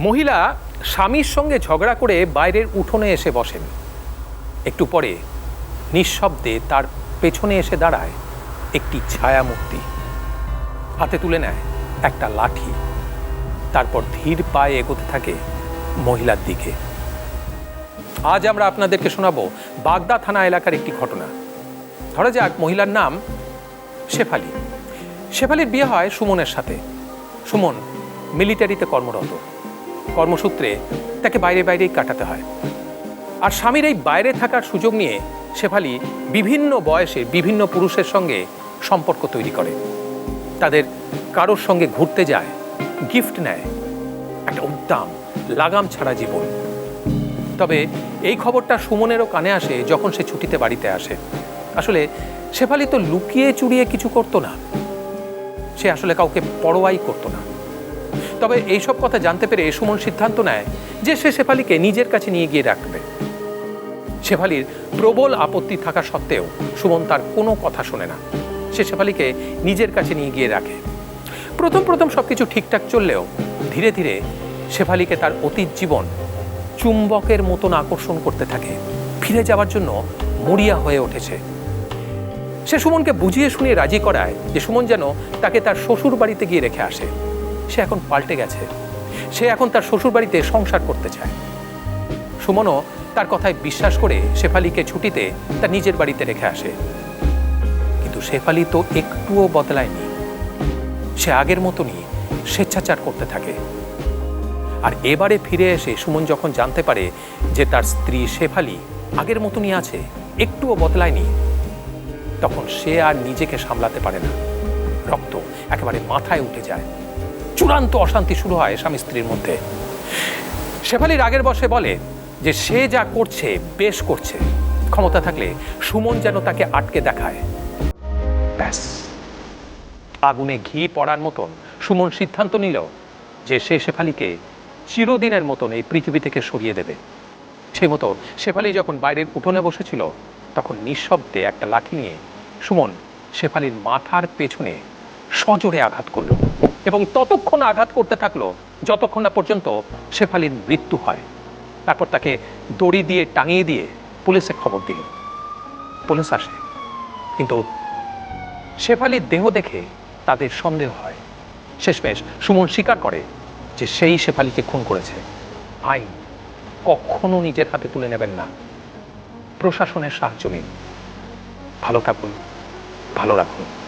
মহিলা স্বামীর সঙ্গে ঝগড়া করে বাইরের উঠোনে এসে বসেন। একটু পরে নিঃশব্দে তার পেছনে এসে দাঁড়ায় একটি ছায়ামূর্তি। হাতে তুলে নেয় একটা লাঠি। তারপর ধীর পায়ে এগোতে থাকে মহিলার দিকে। আজ আমরা আপনাদেরকে শোনাবো বাগদা থানা এলাকার একটি ঘটনা। ধরা যাক মহিলার নাম শেফালি। শেফালির বিয়ে হয় সুমনের সাথে। সুমন মিলিটারিতে কর্মরত। কর্মসূত্রে তাকে বাইরে বাইরেই কাটাতে হয়। আর স্বামীর এই বাইরে থাকার সুযোগ নিয়ে শেফালি বিভিন্ন বয়সে বিভিন্ন পুরুষের সঙ্গে সম্পর্ক তৈরি করে। তাদের কারোর সঙ্গে ঘুরতে যায় গিফট নেয়, একটা উদ্দাম, লাগাম ছাড়া জীবন। তবে এই খবরটা সুমনেরও কানে আসে যখন সে ছুটিতে বাড়িতে আসে। আসলে শেফালি তো লুকিয়ে চুরিয়ে কিছু করতো না। সে আসলে কাউকে পরোয়াই করতো না। তবে এইসব কথা জানতে পেরে সুমন সিদ্ধান্ত নেয় যে সে শেফালিকে নিজের কাছে নিয়ে গিয়ে রাখবে। শেফালির প্রবল আপত্তি থাকা সত্ত্বেও সুমন তার কোনো কথা শোনে না। সে শেফালিকে নিজের কাছে নিয়ে গিয়ে রাখে। প্রথম প্রথম সবকিছু ঠিকঠাক চললেও ধীরে ধীরে শেফালিকে তার অতীত জীবন চুম্বকের মতন আকর্ষণ করতে থাকে। ফিরে যাওয়ার জন্য মরিয়া হয়ে উঠেছে। সে সুমনকে বুঝিয়ে শুনিয়ে রাজি করায় যে সুমন যেন তাকে তার শ্বশুর বাড়িতে গিয়ে রেখে আসে। সে এখন পাল্টে গেছে। সে এখন তার শ্বশুর বাড়িতে সংসার করতে চায়। সুমনও তার কথায় বিশ্বাস করে শেফালিকে ছুটিতে তার নিজের বাড়িতে রেখে আসে। কিন্তু শেফালি তো একটুও বদলায়নি। সে আগের মতনই স্বেচ্ছাচার করতে থাকে। আর এবারে ফিরে এসে সুমন যখন জানতে পারে যে তার স্ত্রী শেফালি আগের মতনই আছে, একটুও বদলায়নি, তখন সে আর নিজেকে সামলাতে পারে না। রক্ত একেবারে মাথায় উঠে যায়। চূড়ান্ত অশান্তি শুরু হয় স্বামী স্ত্রীর মধ্যে। শেফালি রাগের বসে বলে যে সে যা করছে, বেশ করছে। ক্ষমতা থাকলে সুমন যেন তাকে আটকে দেখায়। ব্যাস। আগুনে ঘি পড়ার মতন সুমন সিদ্ধান্ত নিল যে সে শেফালিকে চিরদিনের মতন এই পৃথিবী থেকে সরিয়ে দেবে। সে মতো শেফালি যখন বাইরের উঠোনে বসেছিল, তখন নিঃশব্দে একটা লাঠি নিয়ে সুমন শেফালির মাথার পেছনে সজোরে আঘাত করল। এবং ততক্ষণ আঘাত করতে থাকল, যতক্ষণ না পর্যন্ত শেফালির মৃত্যু হয়। তারপর তাকে দড়ি দিয়ে টাঙিয়ে দিয়ে পুলিশে খবর দিল পুলিশ আসে। কিন্তু শেফালির দেহ দেখে তাদের সন্দেহ হয়। শেষমেশ সুমন স্বীকার করে যে সেই শেফালিকে খুন করেছে। আইন কখনো নিজের হাতে তুলে নেবেন না। প্রশাসনের সাহায্য নিন। ভালো থাকুন, ভালো রাখুন।